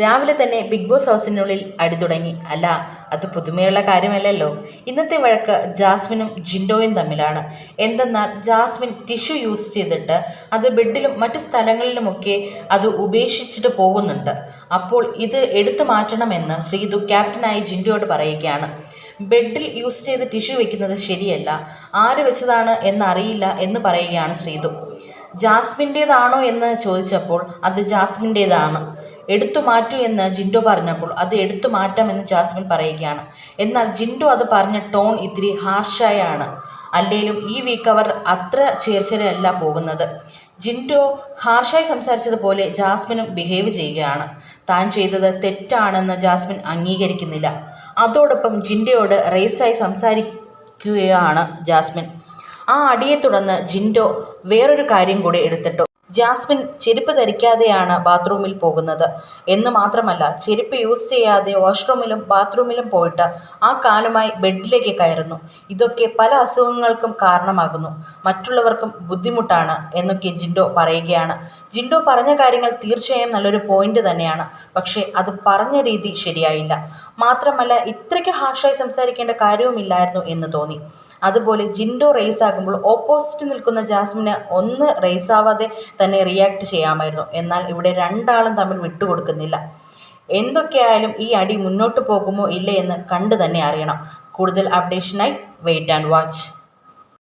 രാവിലെ തന്നെ big boss ഹൗസിനുള്ളിൽ അടി തുടങ്ങി. അല്ല അത് പുതുമയുള്ള കാര്യമല്ലല്ലോ. ഇന്നത്തെ വഴക്ക് ജാസ്മിനും ജിൻഡോയും തമ്മിലാണ്. എന്തെന്നാൽ ജാസ്മിൻ ടിഷ്യൂ യൂസ് ചെയ്തിട്ട് അത് ബെഡിലും മറ്റു സ്ഥലങ്ങളിലുമൊക്കെ അത് ഉപേക്ഷിച്ചിട്ട് പോകുന്നുണ്ട്. അപ്പോൾ ഇത് എടുത്തു മാറ്റണമെന്ന് ശ്രീതു ക്യാപ്റ്റനായ ജിൻഡോയോട് പറയുകയാണ്. ബെഡിൽ യൂസ് ചെയ്ത് ടിഷ്യൂ വെക്കുന്നത് ശരിയല്ല. ആര് വെച്ചതാണ് എന്നറിയില്ല എന്ന് പറയുകയാണ് ശ്രീതു. ജാസ്മിന്റേതാണോ എന്ന് ചോദിച്ചപ്പോൾ അത് ജാസ്മിന്റേതാണ്. എടുത്തു മാറ്റൂ എന്ന് ജിൻഡോ പറഞ്ഞപ്പോൾ അത് എടുത്തു മാറ്റാം എന്ന് ജാസ്മിൻ പറയുകയാണ്. എന്നാൽ ജിൻഡോ അത് പറഞ്ഞ ടോൺ ഇത്തിരി ഹാർഷായാണ്. അല്ലെങ്കിലും ഈ വീക്ക് അവർ അത്ര ചേർച്ചയിലല്ല പോകുന്നത്. ജിൻഡോ ഹാർഷായി സംസാരിച്ചതുപോലെ ജാസ്മിനും ബിഹേവ് ചെയ്യുകയാണ്. താൻ ചെയ്തത് തെറ്റാണെന്ന് ജാസ്മിൻ അംഗീകരിക്കുന്നില്ല. അതോടൊപ്പം ജിൻഡയോട് റേസായി സംസാരിക്കുകയാണ് ജാസ്മിൻ. ആ അടിയെ തുടർന്ന് ജിൻഡോ വേറൊരു കാര്യം കൂടി എടുത്തിട്ടു. ജാസ്മിൻ ചെരുപ്പ് ധരിക്കാതെയാണ് ബാത്റൂമിൽ പോകുന്നത്. എന്ന് മാത്രമല്ല ചെരുപ്പ് യൂസ് ചെയ്യാതെ വാഷ്റൂമിലും ബാത്റൂമിലും പോയിട്ട് ആ കാലുമായി ബെഡിലേക്ക് കയറുന്നു. ഇതൊക്കെ പല അസുഖങ്ങൾക്കും കാരണമാകുന്നു. മറ്റുള്ളവർക്കും ബുദ്ധിമുട്ടാണ് എന്നൊക്കെ ജിൻഡോ പറയുകയാണ്. ജിൻഡോ പറഞ്ഞ കാര്യങ്ങൾ തീർച്ചയായും നല്ലൊരു പോയിന്റ് തന്നെയാണ്. പക്ഷേ അത് പറഞ്ഞ രീതി ശരിയായില്ല. മാത്രമല്ല ഇത്രയ്ക്ക് ഹാർഷായി സംസാരിക്കേണ്ട കാര്യവുമില്ലായിരുന്നു എന്ന് തോന്നി. അതുപോലെ ജിൻഡോ റേസ് ആകുമ്പോൾ ഓപ്പോസിറ്റ് നിൽക്കുന്ന ജാസ്മിന് ഒന്ന് റേസ് ആവാതെ തന്നെ റിയാക്ട് ചെയ്യാമായിരുന്നു. എന്നാൽ ഇവിടെ രണ്ടാളും തമ്മിൽ വിട്ടുകൊടുക്കുന്നില്ല. എന്തൊക്കെയായാലും ഈ അടി മുന്നോട്ട് പോകുമോ ഇല്ലേ എന്ന് കണ്ടു തന്നെ അറിയണം. കൂടുതൽ അപ്ഡേഷനായി വെയിറ്റ് ആൻഡ് വാച്ച്